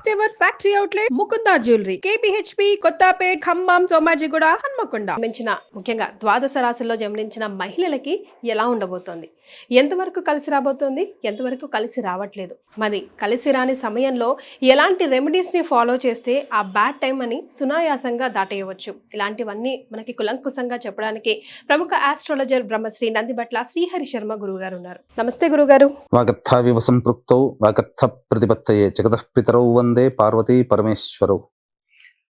First ever factory outlet Mukunda jewellery KPHB Kothapet Khammam Somajiguda Hanamkonda మించిన ముఖ్యంగా ద్వాదశ రాశుల్లో జన్మించిన మహిళలకి ఎలా ఉండబోతోంది? ఎంతవరకు కలిసి రాబోతోంది? ఎంతవరకు కలిసి రావట్లేదు. మరి కలిసి రాని సమయంలో ఎలాంటి రెమెడీస్ని ఫాలో చేస్తే ఆ బ్యాడ్ టైం అని సునాయాసంగా దాటేయవచ్చు? ఇలాంటివన్నీ మనకి కులంకుశంగా చెప్పడానికి ప్రముఖ ఆస్ట్రాలజర్ బ్రహ్మశ్రీ నందిబట్ల శ్రీహరి శర్మ గురువు గారు ఉన్నారు. నమస్తే గురుగారు. వాగర్థావివ సంపృక్తౌ వాగర్థ ప్రతిపత్తయే జగతః వందే పార్వతీ పరమేశ్వరౌ.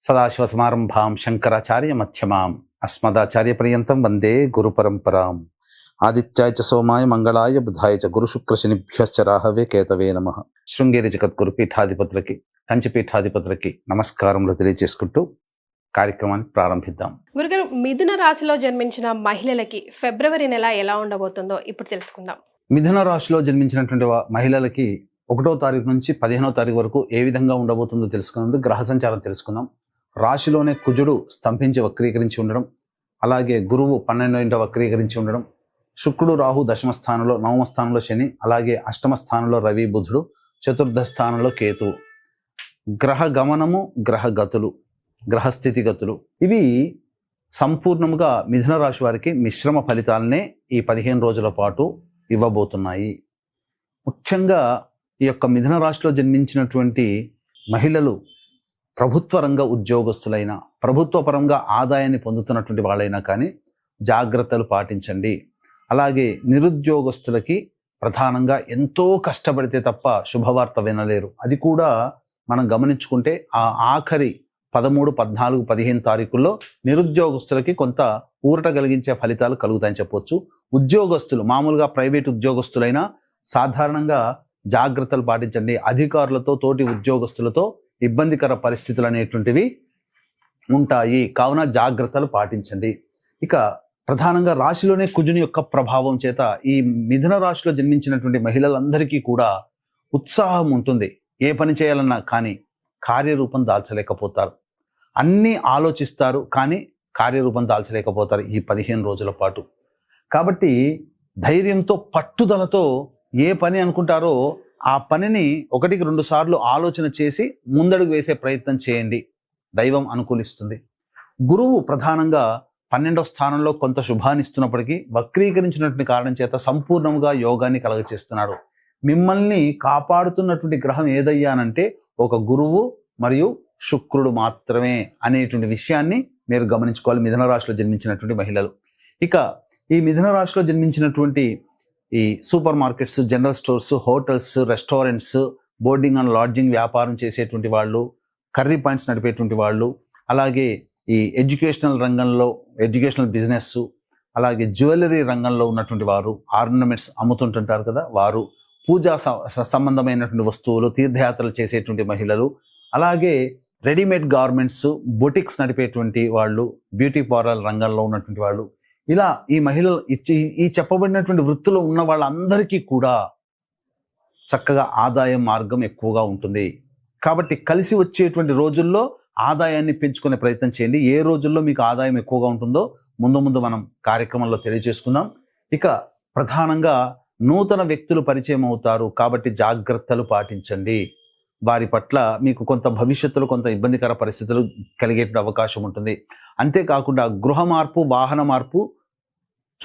సదాశివసమారంభాం శంకరాచార్య మధ్యమాం అస్మదాచార్య పర్యంతం వందే గురు పరంపరాం ఆదిత్యాయ చ సోమాయ మంగళాయ బుధాయ చ గురు శుక్ర శనిభ్యశ్చ రాహవే కేతవే నమ. శృంగేరి జగద్గురు పీఠాధిపతులకి కంచి పీఠాధిపతులకి నమస్కారములు తెలియజేసుకుంటూ కార్యక్రమాన్ని ప్రారంభిద్దాం. గురుగారు మిథున రాశిలో జన్మించిన మహిళలకి ఫిబ్రవరి నెల ఎలా ఉండబోతుందో ఇప్పుడు తెలుసుకుందాం. మిథున రాశిలో జన్మించినటువంటి మహిళలకి ఒకటో తారీఖు నుంచి పదిహేనో తారీఖు వరకు ఏ విధంగా ఉండబోతుందో తెలుసుకున్నందుకు గ్రహ సంచారం తెలుసుకుందాం. రాశిలోనే కుజుడు స్తంభించి వక్రీకరించి ఉండడం అలాగే గురువు పన్నెండో ఇంట వక్రీకరించి ఉండడం శుక్రుడు రాహు దశమ స్థానంలో నవమ స్థానంలో శని అలాగే అష్టమ స్థానంలో రవి బుధుడు చతుర్థ స్థానంలో కేతు. గ్రహ గమనము గ్రహ గతులు గ్రహస్థితి గతులు. ఇవి సంపూర్ణముగా మిథున రాశి వారికి మిశ్రమ ఫలితాలనే ఈ పదిహేను రోజుల పాటు ఇవ్వబోతున్నాయి. ముఖ్యంగా ఈ యొక్క మిథున రాశిలో జన్మించినటువంటి మహిళలు ప్రభుత్వ రంగ ఉద్యోగస్తులైన ప్రభుత్వపరంగా ఆదాయాన్ని పొందుతున్నటువంటి వాళ్ళైనా కానీ జాగ్రత్తలు పాటించండి. అలాగే నిరుద్యోగస్తులకి ప్రధానంగా ఎంతో కష్టపడితే తప్ప శుభవార్త వినలేరు. అది కూడా మనం గమనించుకుంటే ఆ ఆఖరి పదమూడు పద్నాలుగు పదిహేను తారీఖుల్లో నిరుద్యోగస్తులకి కొంత ఊరట కలిగించే ఫలితాలు కలుగుతాయని చెప్పొచ్చు. ఉద్యోగస్తులు మామూలుగా ప్రైవేట్ ఉద్యోగస్తులైనా సాధారణంగా జాగ్రత్తలు పాటించండి. అధికారులతో తోటి ఉద్యోగస్తులతో ఇబ్బందికర పరిస్థితులు అనేటువంటివి ఉంటాయి. కావున జాగ్రత్తలు పాటించండి. ఇక ప్రధానంగా రాశిలోనే కుజుని యొక్క ప్రభావం చేత ఈ మిథున రాశిలో జన్మించినటువంటి మహిళలందరికీ కూడా ఉత్సాహం ఉంటుంది. ఏ పని చేయాలన్నా కానీ కార్యరూపం దాల్చలేకపోతారు. అన్నీ ఆలోచిస్తారు కానీ కార్యరూపం దాల్చలేకపోతారు ఈ పదిహేను రోజుల పాటు. కాబట్టి ధైర్యంతో పట్టుదలతో ఏ పని అనుకుంటారో ఆ పనిని ఒకటికి రెండు సార్లు ఆలోచన చేసి ముందడుగు వేసే ప్రయత్నం చేయండి. దైవం అనుకూలిస్తుంది. గురువు ప్రధానంగా పన్నెండవ స్థానంలో కొంత శుభాన్ని ఇస్తున్నప్పటికీ వక్రీకరించినటువంటి కారణం చేత సంపూర్ణంగా యోగాన్ని కలగచేస్తున్నాడు. మిమ్మల్ని కాపాడుతున్నటువంటి గ్రహం ఏదయ్యానంటే ఒక గురువు మరియు శుక్రుడు మాత్రమే అనేటువంటి విషయాన్ని మీరు గమనించుకోవాలి. మిథున రాశిలో జన్మించినటువంటి మహిళలు. ఇక ఈ మిథున రాశిలో జన్మించినటువంటి ఈ supermarkets general stores hotels restaurants boarding and lodging వ్యాపారం చేసేటువంటి వాళ్ళు కర్రీ పాయింట్స్ నడిపేటువంటి వాళ్ళు అలాగే ఈ ఎడ్యుకేషనల్ రంగంలో ఎడ్యుకేషనల్ బిజినెస్ అలాగే జ్యువెలరీ రంగంలో ఉన్నటువంటి వారు ఆర్నమెంట్స్ అమ్ముతుంటుంటారు కదా వారు పూజా స- సంబంధమైనటువంటి వస్తువులు తీర్థయాత్రలు చేసేటువంటి మహిళలు అలాగే రెడీమేడ్ గార్మెంట్స్ బొటిక్స్ నడిపేటువంటి వాళ్ళు బ్యూటీ పార్లర్ రంగంలో ఉన్నటువంటి వాళ్ళు. ఇలా ఈ మహిళలు ఈ చెప్పబడినటువంటి వృత్తిలో ఉన్న వాళ్ళందరికీ కూడా చక్కగా ఆదాయం మార్గం ఎక్కువగా ఉంటుంది. కాబట్టి కలిసి వచ్చేటువంటి రోజుల్లో ఆదాయాన్ని పెంచుకునే ప్రయత్నం చేయండి. ఏ రోజుల్లో మీకు ఆదాయం ఎక్కువగా ఉంటుందో ముందు ముందు మనం కార్యక్రమంలో తెలియజేసుకుందాం. ఇక ప్రధానంగా నూతన వ్యక్తులు పరిచయం అవుతారు కాబట్టి జాగ్రత్తలు పాటించండి. వారి పట్ల మీకు కొంత భవిష్యత్తులో కొంత ఇబ్బందికర పరిస్థితులు కలిగేటువంటి అవకాశం ఉంటుంది. అంతేకాకుండా గృహ మార్పు వాహన మార్పు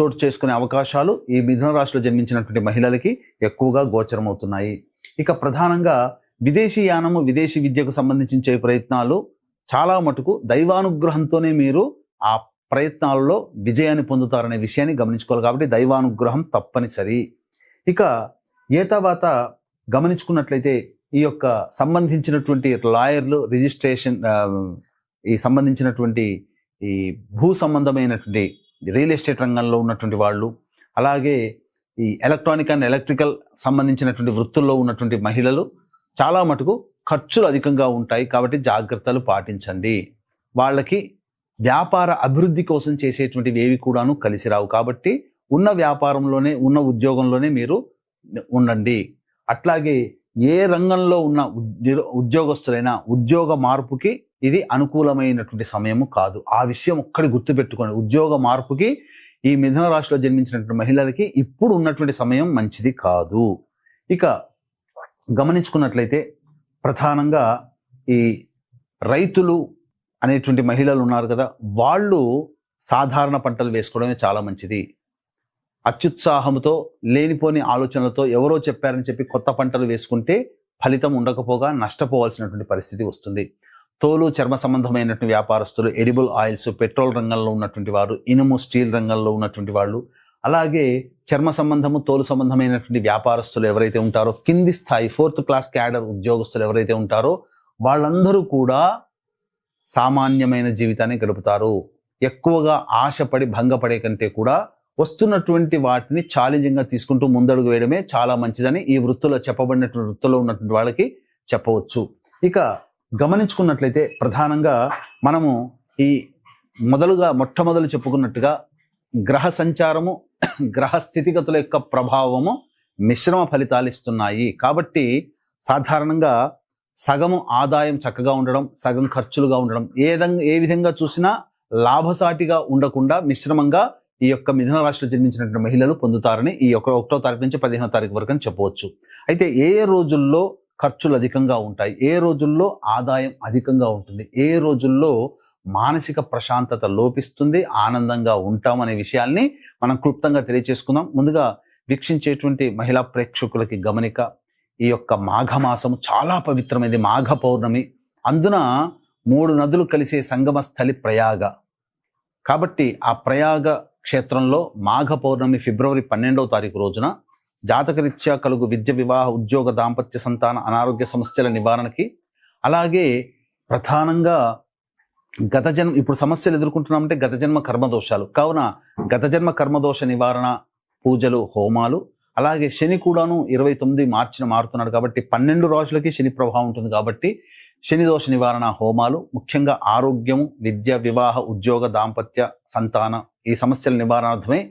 చోటు చేసుకునే అవకాశాలు ఈ మిథున రాశిలో జన్మించినటువంటి మహిళలకి ఎక్కువగా గోచరమవుతున్నాయి. ఇక ప్రధానంగా విదేశీ యానము విదేశీ విద్యకు సంబంధించే ప్రయత్నాలు చాలా మటుకు దైవానుగ్రహంతోనే మీరు ఆ ప్రయత్నాలలో విజయాన్ని పొందుతారనే విషయాన్ని గమనించుకోవాలి కాబట్టి దైవానుగ్రహం తప్పనిసరి. ఇక ఏ తర్వాత గమనించుకున్నట్లయితే ఈ యొక్క సంబంధించినటువంటి లాయర్లు రిజిస్ట్రేషన్ ఈ సంబంధించినటువంటి ఈ భూ సంబంధమైనటువంటి రియల్ ఎస్టేట్ రంగంలో ఉన్నటువంటి వాళ్ళు అలాగే ఈ ఎలక్ట్రానిక్ అండ్ ఎలక్ట్రికల్ సంబంధించినటువంటి వృత్తుల్లో ఉన్నటువంటి మహిళలు చాలా మటుకు ఖర్చులు అధికంగా ఉంటాయి కాబట్టి జాగ్రత్తలు పాటించండి. వాళ్ళకి వ్యాపార అభివృద్ధి కోసం చేసేటువంటివి ఏవి కూడాను కలిసి రావు కాబట్టి ఉన్న వ్యాపారంలోనే ఉన్న ఉద్యోగంలోనే మీరు ఉండండి. అట్లాగే ఏ రంగంలో ఉన్న ఉద్యోగస్తులైనా ఉద్యోగ మార్పుకి ఇది అనుకూలమైనటువంటి సమయము కాదు. ఆ విషయం ఒక్కడి గుర్తుపెట్టుకోండి. ఉద్యోగ మార్పుకి ఈ మిథున రాశిలో జన్మించినటువంటి మహిళలకి ఇప్పుడు ఉన్నటువంటి సమయం మంచిది కాదు. ఇక గమనించుకున్నట్లయితే ప్రధానంగా ఈ రైతులు అనేటువంటి మహిళలు ఉన్నారు కదా వాళ్ళు సాధారణ పంటలు వేసుకోవడమే చాలా మంచిది. అత్యుత్సాహంతో లేనిపోని ఆలోచనలతో ఎవరో చెప్పారని చెప్పి కొత్త పంటలు వేసుకుంటే ఫలితం ఉండకపోగా నష్టపోవాల్సినటువంటి పరిస్థితి వస్తుంది. తోలు చర్మ సంబంధమైనటువంటి వ్యాపారస్తులు ఎడిబుల్ ఆయిల్స్ పెట్రోల్ రంగంలో ఉన్నటువంటి వారు ఇనుము స్టీల్ రంగంలో ఉన్నటువంటి వాళ్ళు అలాగే చర్మ సంబంధము తోలు సంబంధమైనటువంటి వ్యాపారస్తులు ఎవరైతే ఉంటారో కింది స్థాయి ఫోర్త్ క్లాస్ క్యాడర్ ఉద్యోగస్తులు ఎవరైతే ఉంటారో వాళ్ళందరూ కూడా సామాన్యమైన జీవితాన్ని గడుపుతారు. ఎక్కువగా ఆశపడి భంగపడే కంటే కూడా వస్తున్నటువంటి వాటిని ఛాలెంజింగ్గా తీసుకుంటూ ముందడుగు వేయడమే చాలా మంచిదని ఈ వృత్తిలో చెప్పబడినటువంటి వృత్తిలో ఉన్నటువంటి వాళ్ళకి చెప్పవచ్చు. ఇక గమనించుకున్నట్లయితే ప్రధానంగా మనము ఈ మొదలుగా మొట్టమొదలు చెప్పుకున్నట్టుగా గ్రహ సంచారము గ్రహ స్థితిగతుల యొక్క ప్రభావము మిశ్రమ ఫలితాలు ఇస్తున్నాయి. కాబట్టి సాధారణంగా సగము ఆదాయం చక్కగా ఉండడం సగం ఖర్చులుగా ఉండడం ఏ విధంగా ఏ విధంగా చూసినా లాభసాటిగా ఉండకుండా మిశ్రమంగా ఈ యొక్క మిథున రాశిలో జన్మించినటువంటి మహిళలు పొందుతారని ఈ యొక్క ఒకటో తారీఖు నుంచి పదిహేనో తారీఖు వరకు అని చెప్పవచ్చు. అయితే ఏ రోజుల్లో ఖర్చులు అధికంగా ఉంటాయి? ఏ రోజుల్లో ఆదాయం అధికంగా ఉంటుంది? ఏ రోజుల్లో మానసిక ప్రశాంతత లోపిస్తుంది ఆనందంగా ఉంటామనే విషయాల్ని మనం క్లుప్తంగా తెలియచేసుకుందాం. ముందుగా వీక్షించేటువంటి మహిళా ప్రేక్షకులకి గమనిక ఈ యొక్క మాఘమాసము చాలా పవిత్రమైనది మాఘ పౌర్ణమి. అందున మూడు నదులు కలిసే సంగమ స్థలి ప్రయాగ. కాబట్టి ఆ ప్రయాగ క్షేత్రంలో మాఘ పౌర్ణమి ఫిబ్రవరి పన్నెండవ తారీఖు రోజున జాతకరీత్యా కలుగు విద్య వివాహ ఉద్యోగ దాంపత్య సంతాన అనారోగ్య సమస్యల నివారణకి అలాగే ప్రధానంగా గత జన్మ ఇప్పుడు సమస్యలు ఎదుర్కొంటున్నామంటే గత జన్మ కర్మదోషాలు. కావున గత జన్మ కర్మదోష నివారణ పూజలు హోమాలు. అలాగే శని కూడాను ఇరవై తొమ్మిది మార్చిన మారుతున్నాడు కాబట్టి పన్నెండు రోజులకి శని ప్రభావం ఉంటుంది కాబట్టి శని దోష నివారణ హోమాలు ముఖ్యంగా ఆరోగ్యము విద్య వివాహ ఉద్యోగ దాంపత్య సంతాన ఈ సమస్యల నివారణార్థమై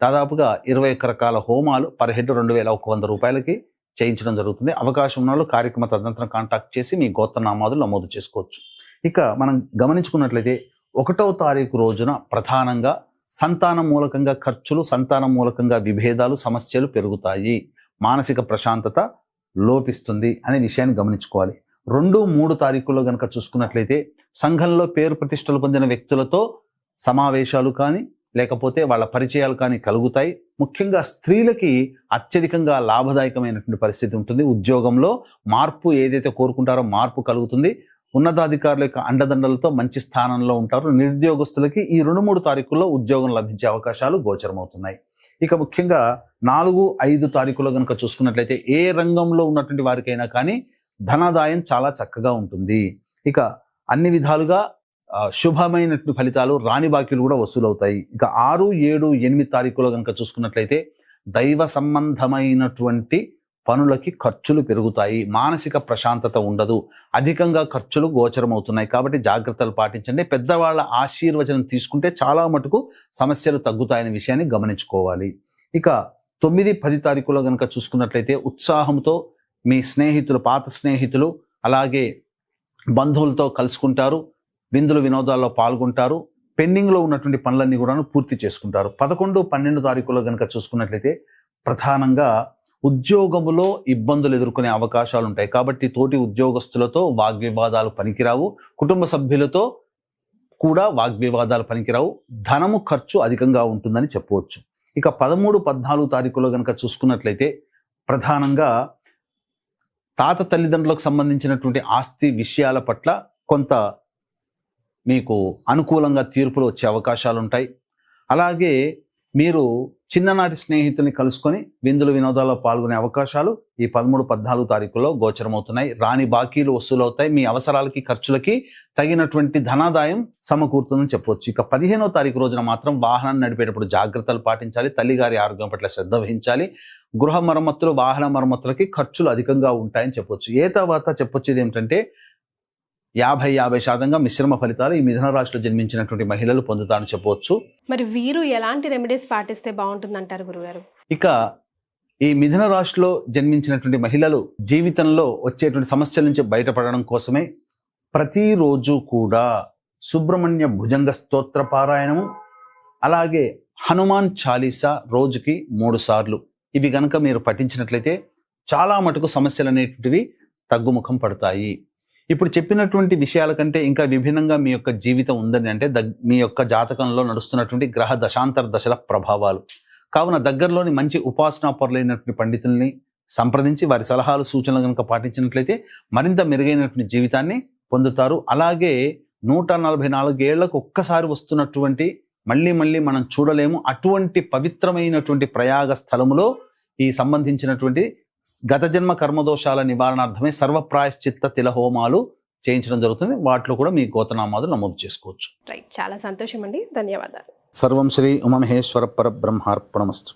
దాదాపుగా ఇరవై ఒక్క రకాల హోమాలు పర్ హెడ్ రెండు వేల ఒక వంద రూపాయలకి చేయించడం జరుగుతుంది. అవకాశం ఉన్న వాళ్ళు కార్యక్రమ తదనంతరం కాంటాక్ట్ చేసి మీ గోత్రనామాదులు నమోదు చేసుకోవచ్చు. ఇక మనం గమనించుకున్నట్లయితే ఒకటవ తారీఖు రోజున ప్రధానంగా సంతానం మూలకంగా ఖర్చులు సంతానం మూలకంగా విభేదాలు సమస్యలు పెరుగుతాయి. మానసిక ప్రశాంతత లోపిస్తుంది అనే విషయాన్ని గమనించుకోవాలి. రెండు మూడు తారీఖుల్లో కనుక చూసుకున్నట్లయితే సంఘంలో పేరు ప్రతిష్టలు పొందిన వ్యక్తులతో సమావేశాలు కానీ లేకపోతే వాళ్ళ పరిచయాలు కానీ కలుగుతాయి. ముఖ్యంగా స్త్రీలకి అత్యధికంగా లాభదాయకమైనటువంటి పరిస్థితి ఉంటుంది. ఉద్యోగంలో మార్పు ఏదైతే కోరుకుంటారో మార్పు కలుగుతుంది. ఉన్నతాధికారుల యొక్క అండదండలతో మంచి స్థానంలో ఉంటారు. నిరుద్యోగస్తులకి ఈ రెండు మూడు తారీఖుల్లో ఉద్యోగం లభించే అవకాశాలు గోచరమవుతున్నాయి. ఇక ముఖ్యంగా నాలుగు ఐదు తారీఖులో కనుక చూసుకున్నట్లయితే ఏ రంగంలో ఉన్నటువంటి వారికైనా కానీ ధనాదాయం చాలా చక్కగా ఉంటుంది. ఇక అన్ని విధాలుగా శుభమైనటువంటి ఫలితాలు రాని బాకీలు కూడా వసూలవుతాయి. ఇక ఆరు ఏడు ఎనిమిది తారీఖులో కనుక చూసుకున్నట్లయితే దైవ సంబంధమైనటువంటి పనులకి ఖర్చులు పెరుగుతాయి మానసిక ప్రశాంతత ఉండదు అధికంగా ఖర్చులు గోచరమవుతున్నాయి కాబట్టి జాగ్రత్తలు పాటించండి. పెద్దవాళ్ళ ఆశీర్వచనం తీసుకుంటే చాలా మటుకు సమస్యలు తగ్గుతాయనే విషయాన్ని గమనించుకోవాలి. ఇక తొమ్మిది పది తారీఖులో కనుక చూసుకున్నట్లయితే ఉత్సాహంతో మీ స్నేహితులు పాత స్నేహితులు అలాగే బంధువులతో కలుసుకుంటారు విందులు వినోదాల్లో పాల్గొంటారు పెండింగ్లో ఉన్నటువంటి పనులన్నీ కూడా పూర్తి చేసుకుంటారు. పదకొండు పన్నెండు తారీఖులో కనుక చూసుకున్నట్లయితే ప్రధానంగా ఉద్యోగములో ఇబ్బందులు ఎదుర్కొనే అవకాశాలు ఉంటాయి కాబట్టి తోటి ఉద్యోగస్తులతో వాగ్వివాదాలు పనికిరావు. కుటుంబ సభ్యులతో కూడా వాగ్వివాదాలు పనికిరావు. ధనము ఖర్చు అధికంగా ఉంటుందని చెప్పవచ్చు. ఇక పదమూడు పద్నాలుగు తారీఖులో కనుక చూసుకున్నట్లయితే ప్రధానంగా తాత తల్లిదండ్రులకు సంబంధించినటువంటి ఆస్తి విషయాల పట్ల కొంత మీకు అనుకూలంగా తీర్పులు వచ్చే అవకాశాలు ఉంటాయి అలాగే మీరు చిన్ననాటి స్నేహితుల్ని కలుసుకొని విందులు వినోదాల్లో పాల్గొనే అవకాశాలు ఈ పదమూడు పద్నాలుగు తారీఖుల్లో గోచరమవుతున్నాయి. రాని బాకీలు వసూలవుతాయి. మీ అవసరాలకి ఖర్చులకి తగినటువంటి ధనాదాయం సమకూరుతుందని చెప్పవచ్చు ఇక పదిహేనో తారీఖు రోజున మాత్రం వాహనాన్ని నడిపేటప్పుడు జాగ్రత్తలు పాటించాలి. తల్లిగారి ఆరోగ్యం పట్ల శ్రద్ధ వహించాలి. గృహ మరమ్మతులు వాహన మరమ్మతులకి ఖర్చులు అధికంగా ఉంటాయని చెప్పొచ్చు. ఏ తర్వాత చెప్పొచ్చేది ఏమిటంటే యాభై యాభై శాతంగా మిశ్రమ ఫలితాలు ఈ మిథున రాశిలో జన్మించినటువంటి మహిళలు పొందుతారని చెప్పవచ్చు. మరి వీరు ఎలాంటి రెమెడీస్ పాటిస్తే బాగుంటుంది అంటారు గురుగారు? ఇక ఈ మిథున రాశిలో జన్మించినటువంటి మహిళలు జీవితంలో వచ్చేటువంటి సమస్యల నుంచి బయటపడడం కోసమే ప్రతిరోజు కూడా సుబ్రహ్మణ్య భుజంగ స్తోత్ర పారాయణము అలాగే హనుమాన్ చాలీసా రోజుకి మూడు సార్లు. ఇవి గనక మీరు పఠించినట్లయితే చాలా మటుకు సమస్యలు అనేటివి తగ్గుముఖం పడతాయి. ఇప్పుడు చెప్పినటువంటి విషయాల కంటే ఇంకా విభిన్నంగా మీ యొక్క జీవితం ఉందని అంటే దగ్ మీ యొక్క జాతకంలో నడుస్తున్నటువంటి గ్రహ దశాంతర దశల ప్రభావాలు. కావున దగ్గరలోని మంచి ఉపాసనా పరులైనటువంటి పండితుల్ని సంప్రదించి వారి సలహాలు సూచనలు కనుక పాటించినట్లయితే మరింత మెరుగైనటువంటి జీవితాన్ని పొందుతారు. అలాగే నూట నలభై నాలుగేళ్ళకు ఒక్కసారి వస్తున్నటువంటి మళ్ళీ మళ్ళీ మనం చూడలేము అటువంటి పవిత్రమైనటువంటి ప్రయాగ స్థలములో ఈ సంబంధించినటువంటి గత జన్మ కర్మదోషాల నివారణార్థమే సర్వప్రాయశ్చిత్త తిల హోమాలు చేయించడం జరుగుతుంది. వాటిలో కూడా మీ గోతనామాలు నమోదు చేసుకోవచ్చు. రైట్ చాలా సంతోషం అండి ధన్యవాదాలు. సర్వం శ్రీ ఉమమహేశ్వర పరబ్రహ్మార్పణమస్తు.